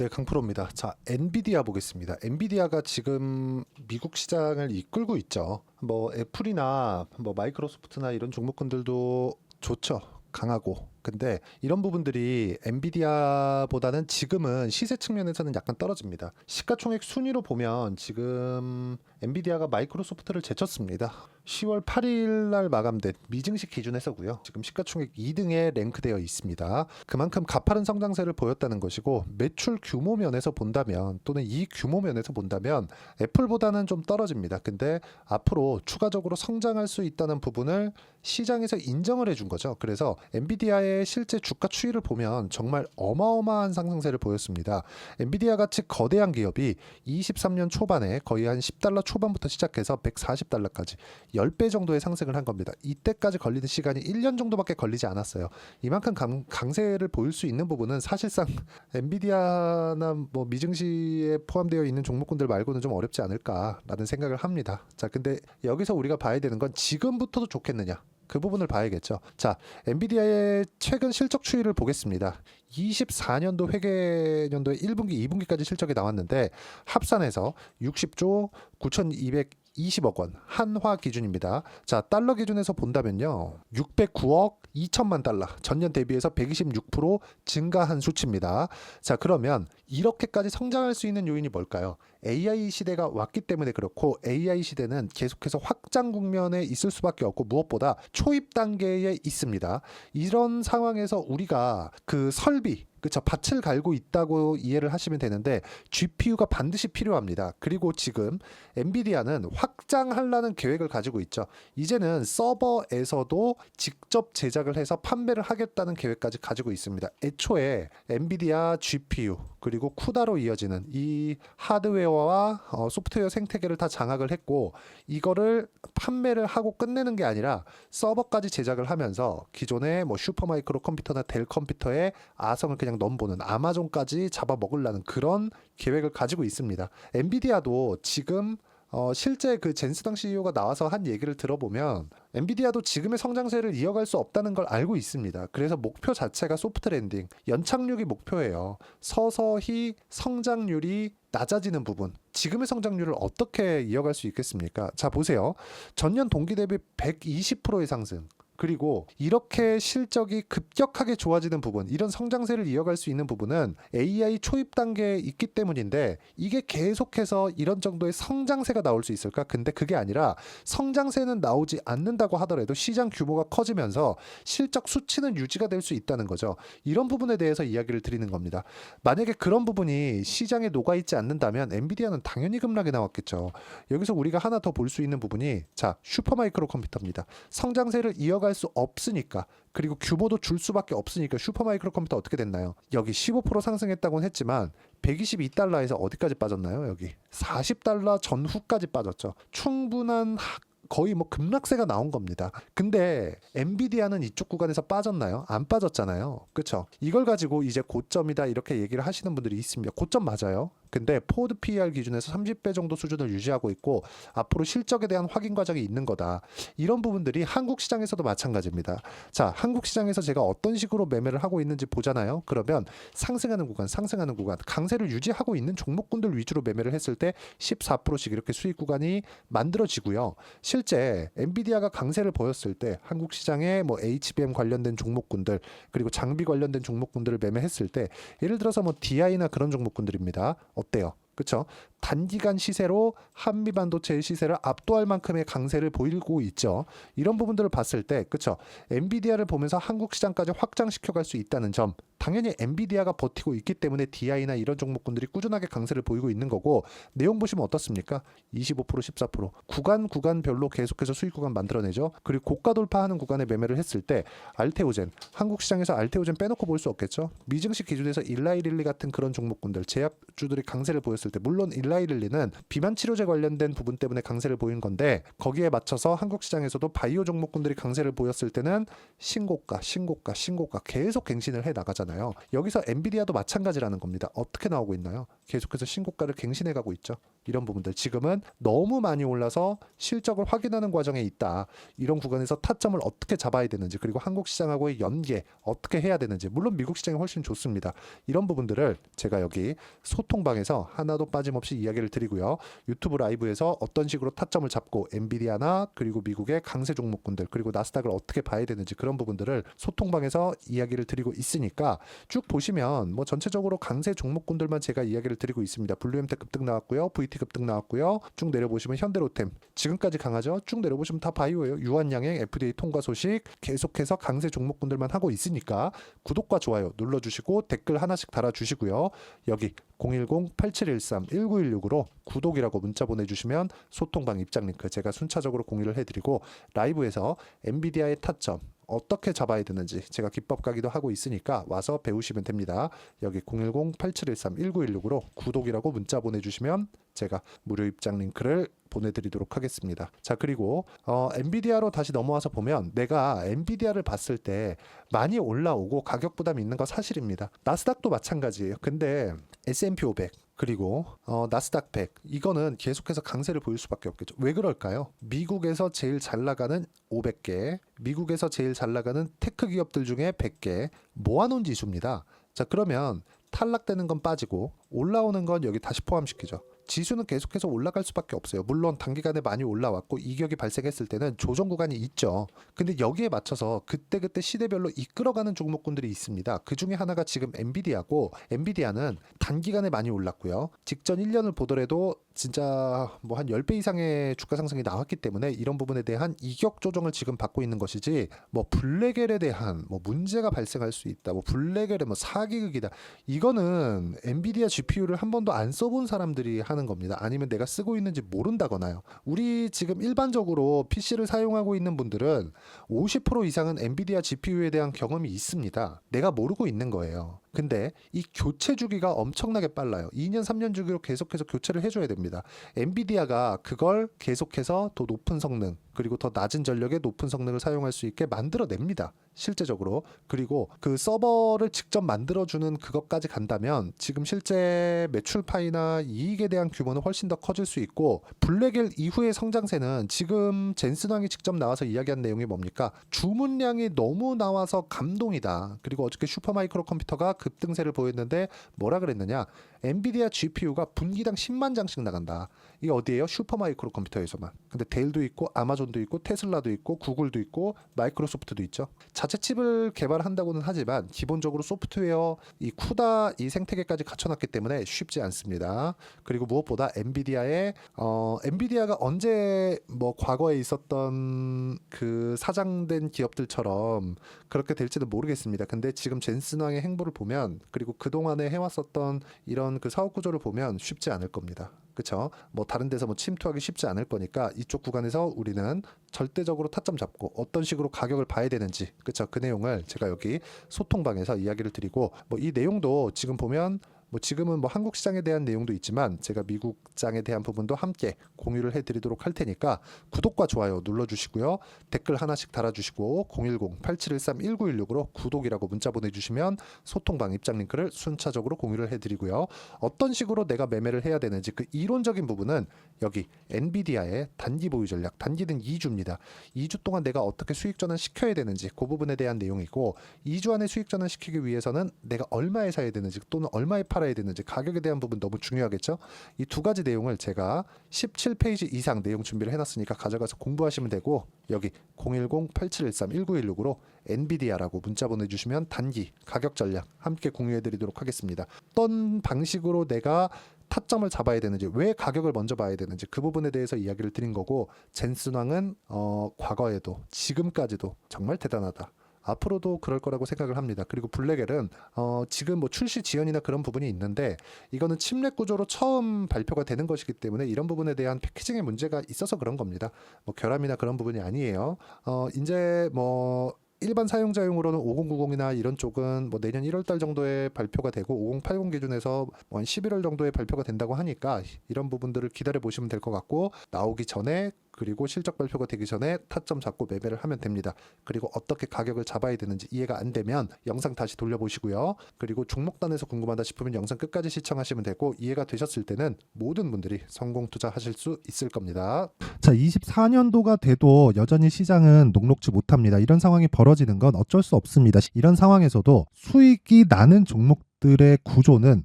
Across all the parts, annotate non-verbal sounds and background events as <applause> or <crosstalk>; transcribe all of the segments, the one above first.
네, 강프로입니다. 자, 엔비디아 보겠습니다. 엔비디아가 지금 미국 시장을 이끌고 있죠. 뭐 애플이나 뭐 마이크로소프트나 이런 종목군들도 좋죠. 강하고. 근데 이런 부분들이 엔비디아보다는 지금은 시세 측면에서는 약간 떨어집니다. 시가총액 순위로 보면 지금 엔비디아가 마이크로소프트를 제쳤습니다. 10월 8일 날 마감된 미증시 기준에서고요. 지금 시가총액 2등에 랭크되어 있습니다. 그만큼 가파른 성장세를 보였다는 것이고 매출 규모 면에서 본다면 또는 이 규모 면에서 본다면 애플보다는 좀 떨어집니다. 근데 앞으로 추가적으로 성장할 수 있다는 부분을 시장에서 인정을 해준 거죠. 그래서 엔비디아의 실제 주가 추이를 보면 정말 어마어마한 상승세를 보였습니다. 엔비디아 같이 거대한 기업이 23년 초반에 거의 한 10달러 초반부터 시작해서 140달러까지 10배 정도의 상승을 한 겁니다. 이때까지 걸리는 시간이 1년 정도밖에 걸리지 않았어요. 이만큼 강, 강세를 보일 수 있는 부분은 사실상 <laughs> 엔비디아나 뭐 미증시에 포함되어 있는 종목군들 말고는 좀 어렵지 않을까라는 생각을 합니다. 자, 근데 여기서 우리가 봐야 되는 건 지금부터도 좋겠느냐? 그 부분을 봐야겠죠. 자, 엔비디아의 최근 실적 추이를 보겠습니다. 24년도 회계년도에 1분기, 2분기까지 실적이 나왔는데 합산해서 60조 9,220억 원 한화 기준입니다. 자, 달러 기준에서 본다면요. 609억 2천만 달러 전년 대비해서 126% 증가한 수치입니다. 자, 그러면 이렇게까지 성장할 수 있는 요인이 뭘까요? AI 시대가 왔기 때문에 그렇고 AI 시대는 계속해서 확장 국면에 있을 수밖에 없고 무엇보다 초입 단계에 있습니다. 이런 상황에서 우리가 그 설비 그쵸 밭을 갈고 있다고 이해를 하시면 되는데 GPU가 반드시 필요합니다. 그리고 지금 엔비디아는 확장하려는 계획을 가지고 있죠. 이제는 서버에서도 직접 제작을 해서 판매를 하겠다는 계획까지 가지고 있습니다. 애초에 엔비디아 GPU 그리고 쿠다로 이어지는 이 하드웨어와 어, 소프트웨어 생태계를 다 장악을 했고 이거를 판매를 하고 끝내는 게 아니라 서버까지 제작을 하면서 기존의 뭐 슈퍼마이크로 컴퓨터나 델 컴퓨터의 아성을 그냥 넘보는 아마존까지 잡아먹으려는 그런 계획을 가지고 있습니다. 엔비디아도 지금 어, 실제 그 젠스당 CEO가 나와서 한 얘기를 들어보면 엔비디아도 지금의 성장세를 이어갈 수 없다는 걸 알고 있습니다. 그래서 목표 자체가 소프트 랜딩, 연착륙이 목표예요. 서서히 성장률이 낮아지는 부분, 지금의 성장률을 어떻게 이어갈 수 있겠습니까? 자, 보세요. 전년 동기 대비 120%의 상승. 그리고 이렇게 실적이 급격하게 좋아지는 부분, 이런 성장세를 이어갈 수 있는 부분은 AI 초입 단계에 있기 때문인데 이게 계속해서 이런 정도의 성장세가 나올 수 있을까? 근데 그게 아니라 성장세는 나오지 않는다고 하더라도 시장 규모가 커지면서 실적 수치는 유지가 될 수 있다는 거죠. 이런 부분에 대해서 이야기를 드리는 겁니다. 만약에 그런 부분이 시장에 녹아 있지 않는다면 엔비디아는 당연히 급락이 나왔겠죠. 여기서 우리가 하나 더 볼 수 있는 부분이 자, 슈퍼마이크로 컴퓨터입니다. 성장세를 이어갈 수 없으니까 그리고 규모도 줄 수밖에 없으니까 슈퍼마이크로 컴퓨터 어떻게 됐나요? 여기 15% 상승했다고는 했지만 122달러에서 어디까지 빠졌나요? 여기 40달러 전후까지 빠졌죠. 충분한 하- 거의 뭐 급락세가 나온 겁니다. 근데 엔비디아는 이쪽 구간에서 빠졌나요? 안 빠졌잖아요. 그렇죠? 이걸 가지고 이제 고점이다 이렇게 얘기를 하시는 분들이 있습니다. 고점 맞아요. 근데 포드 PER 기준에서 30배 정도 수준을 유지하고 있고 앞으로 실적에 대한 확인 과정이 있는 거다. 이런 부분들이 한국 시장에서도 마찬가지입니다. 자, 한국 시장에서 제가 어떤 식으로 매매를 하고 있는지 보잖아요. 그러면 상승하는 구간, 상승하는 구간, 강세를 유지하고 있는 종목군들 위주로 매매를 했을 때 14%씩 이렇게 수익 구간이 만들어지고요. 실제 엔비디아가 강세를 보였을 때 한국 시장에 뭐 HBM 관련된 종목군들 그리고 장비 관련된 종목군들을 매매했을 때 예를 들어서 뭐 DI나 그런 종목군들입니다. 어때요? 그렇죠? 단기간 시세로 한미 반도체의 시세를 압도할 만큼의 강세를 보이고 있죠. 이런 부분들을 봤을 때, 그렇죠? 엔비디아를 보면서 한국 시장까지 확장시켜 갈 수 있다는 점, 당연히 엔비디아가 버티고 있기 때문에 DI나 이런 종목군들이 꾸준하게 강세를 보이고 있는 거고 내용 보시면 어떻습니까? 25% 14% 구간 구간별로 계속해서 수익 구간 만들어내죠. 그리고 고가 돌파하는 구간에 매매를 했을 때 알테오젠 한국 시장에서 알테오젠 빼놓고 볼 수 없겠죠. 미증시 기준에서 일라이릴리 같은 그런 종목군들 제약주들이 강세를 보였을 때 물론 일 라이릴리는 비만 치료제 관련된 부분 때문에 강세를 보인 건데 거기에 맞춰서 한국 시장에서도 바이오 종목군들이 강세를 보였을 때는 신고가 신고가 신고가 계속 갱신을 해 나가잖아요. 여기서 엔비디아도 마찬가지라는 겁니다. 어떻게 나오고 있나요? 계속해서 신고가를 갱신해 가고 있죠. 이런 부분들 지금은 너무 많이 올라서 실적을 확인하는 과정에 있다. 이런 구간에서 타점을 어떻게 잡아야 되는지 그리고 한국 시장하고의 연계 어떻게 해야 되는지 물론 미국 시장이 훨씬 좋습니다. 이런 부분들을 제가 여기 소통방에서 하나도 빠짐없이 이야기를 드리고요. 유튜브 라이브에서 어떤 식으로 타점을 잡고 엔비디아나 그리고 미국의 강세 종목군들 그리고 나스닥을 어떻게 봐야 되는지 그런 부분들을 소통방에서 이야기를 드리고 있으니까 쭉 보시면 뭐 전체적으로 강세 종목군들만 제가 이야기를 드리고 있습니다. 블루엠텍 급등 나왔고요. VT 급등 나왔고요. 쭉 내려보시면 현대로템 지금까지 강하죠. 쭉 내려보시면 다 바이오예요. 유한양행 FDA 통과 소식 계속해서 강세 종목군들만 하고 있으니까 구독과 좋아요 눌러주시고 댓글 하나씩 달아주시고요. 여기 010-8713-1916으로 구독이라고 문자 보내주시면 소통방 입장 링크 제가 순차적으로 공유를 해드리고 라이브에서 엔비디아의 타점 어떻게 잡아야 되는지 제가 기법 강의도 하고 있으니까 와서 배우시면 됩니다. 여기 010-8713-1916으로 구독이라고 문자 보내주시면 제가 무료 입장 링크를 보내드리도록 하겠습니다. 자 그리고 어, 엔비디아로 다시 넘어와서 보면 내가 엔비디아를 봤을 때 많이 올라오고 가격 부담이 있는 거 사실입니다. 나스닥도 마찬가지예요. 근데 S&P 500 그리고 어, 나스닥 100 이거는 계속해서 강세를 보일 수밖에 없겠죠. 왜 그럴까요? 미국에서 제일 잘 나가는 500개, 미국에서 제일 잘 나가는 테크 기업들 중에 100개 모아놓은 지수입니다. 자 그러면 탈락되는 건 빠지고 올라오는 건 여기 다시 포함시키죠. 지수는 계속해서 올라갈 수밖에 없어요. 물론 단기간에 많이 올라왔고 이격이 발생했을 때는 조정 구간이 있죠. 근데 여기에 맞춰서 그때그때 시대별로 이끌어가는 종목군들이 있습니다. 그 중에 하나가 지금 엔비디아고 엔비디아는 단기간에 많이 올랐고요. 직전 1년을 보더라도 진짜 뭐 한 10배 이상의 주가 상승이 나왔기 때문에 이런 부분에 대한 이격 조정을 지금 받고 있는 것이지 뭐 블랙엘에 대한 뭐 문제가 발생할 수 있다. 뭐 블랙엘의 뭐 사기극이다. 이거는 엔비디아 GPU를 한 번도 안 써본 사람들이 하는 겁니다. 아니면 내가 쓰고 있는지 모른다거나요. 우리 지금 일반적으로 PC를 사용하고 있는 분들은 50% 이상은 엔비디아 GPU에 대한 경험이 있습니다. 내가 모르고 있는 거예요. 근데 이 교체 주기가 엄청나게 빨라요. 2년, 3년 주기로 계속해서 교체를 해줘야 됩니다. 엔비디아가 그걸 계속해서 더 높은 성능, 그리고 더 낮은 전력의 높은 성능을 사용할 수 있게 만들어냅니다. 실제적으로. 그리고 그 서버를 직접 만들어주는 그것까지 간다면 지금 실제 매출 파이나 이익에 대한 규모는 훨씬 더 커질 수 있고 블랙엘 이후의 성장세는 지금 젠슨왕이 직접 나와서 이야기한 내용이 뭡니까? 주문량이 너무 나와서 감동이다. 그리고 어저께 슈퍼마이크로 컴퓨터가 급등세를 보였는데 뭐라 그랬느냐? 엔비디아 GPU가 분기당 10만 장씩 나간다. 이게 어디예요? 슈퍼마이크로 컴퓨터에서만. 근데 데일도 있고 아마존도 있고 테슬라도 있고 구글도 있고 마이크로소프트도 있죠. 자체 칩을 개발한다고는 하지만 기본적으로 소프트웨어 이 쿠다 이 생태계까지 갖춰놨기 때문에 쉽지 않습니다. 그리고 무엇보다 엔비디아의 어 엔비디아가 언제 뭐 과거에 있었던 그 사장된 기업들처럼 그렇게 될지는 모르겠습니다. 근데 지금 젠슨왕의 행보를 보면 그리고 그 동안에 해왔었던 이런 그 사업 구조를 보면 쉽지 않을 겁니다. 그렇죠? 뭐 다른 데서 뭐 침투하기 쉽지 않을 거니까 이쪽 구간에서 우리는 절대적으로 타점 잡고 어떤 식으로 가격을 봐야 되는지 그렇죠? 그 내용을 제가 여기 소통방에서 이야기를 드리고 뭐 이 내용도 지금 보면 뭐 지금은 뭐 한국 시장에 대한 내용도 있지만 제가 미국장에 대한 부분도 함께 공유를 해드리도록 할 테니까 구독과 좋아요 눌러주시고요. 댓글 하나씩 달아주시고 010-8713-1916으로 구독이라고 문자 보내주시면 소통방 입장 링크를 순차적으로 공유를 해드리고요. 어떤 식으로 내가 매매를 해야 되는지 그 이론적인 부분은 여기 엔비디아의 단기 보유 전략 단기는 2주입니다. 2주 동안 내가 어떻게 수익 전환 시켜야 되는지 그 부분에 대한 내용이고 2주 안에 수익 전환 시키기 위해서는 내가 얼마에 사야 되는지 또는 얼마에 팔 아야 되는지 가격에 대한 부분 너무 중요하겠죠. 이 두 가지 내용을 제가 17페이지 이상 내용 준비를 해놨으니까 가져가서 공부하시면 되고 여기 010-8713-1916으로 엔비디아라고 문자 보내주시면 단기 가격 전략 함께 공유해드리도록 하겠습니다. 어떤 방식으로 내가 타점을 잡아야 되는지 왜 가격을 먼저 봐야 되는지 그 부분에 대해서 이야기를 드린 거고 젠슨왕은 어, 과거에도 지금까지도 정말 대단하다. 앞으로도 그럴 거라고 생각을 합니다. 그리고 블랙엘은 어, 지금 뭐 출시 지연이나 그런 부분이 있는데 이거는 침랩 구조로 처음 발표가 되는 것이기 때문에 이런 부분에 대한 패키징의 문제가 있어서 그런 겁니다. 뭐 결함이나 그런 부분이 아니에요. 어, 이제 뭐 일반 사용자용으로는 5090이나 이런 쪽은 뭐 내년 1월 달 정도에 발표가 되고 5080 기준에서 뭐한 11월 정도에 발표가 된다고 하니까 이런 부분들을 기다려 보시면 될 것 같고 나오기 전에 그리고 실적 발표가 되기 전에 타점 잡고 매매를 하면 됩니다. 그리고 어떻게 가격을 잡아야 되는지 이해가 안 되면 영상 다시 돌려보시고요. 그리고 종목단에서 궁금하다 싶으면 영상 끝까지 시청하시면 되고 이해가 되셨을 때는 모든 분들이 성공 투자하실 수 있을 겁니다. 자, 24년도가 돼도 여전히 시장은 녹록지 못합니다. 이런 상황이 벌어지는 건 어쩔 수 없습니다. 이런 상황에서도 수익이 나는 종목들의 구조는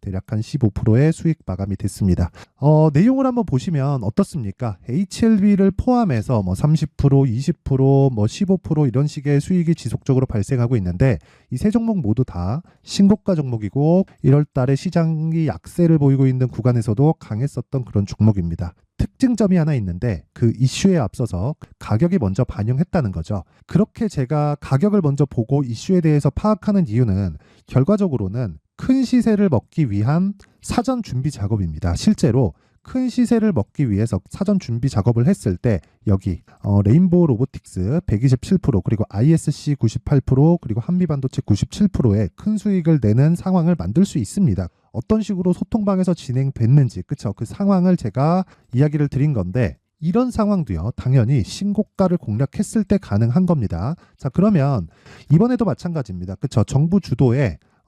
대략 한 15%의 수익 마감이 됐습니다. 어, 내용을 한번 보시면 어떻습니까? HLB를 포함해서 뭐 30%, 20%, 뭐 15% 이런 식의 수익이 지속적으로 발생하고 있는데 이 세 종목 모두 다 신고가 종목이고 1월 달에 시장이 약세를 보이고 있는 구간에서도 강했었던 그런 종목입니다. 특징점이 하나 있는데 그 이슈에 앞서서 가격이 먼저 반영했다는 거죠. 그렇게 제가 가격을 먼저 보고 이슈에 대해서 파악하는 이유는 결과적으로는 큰 시세를 먹기 위한 사전 준비 작업입니다. 실제로 큰 시세를 먹기 위해서 사전 준비 작업을 했을 때 여기 어, 레인보우 로보틱스 127% 그리고 ISC 98% 그리고 한미반도체 97%의 큰 수익을 내는 상황을 만들 수 있습니다. 어떤 식으로 소통방에서 진행됐는지 그쵸 그 상황을 제가 이야기를 드린 건데 이런 상황도요 당연히 신고가를 공략했을 때 가능한 겁니다. 자 그러면 이번에도 마찬가지입니다. 그쵸 정부 주도의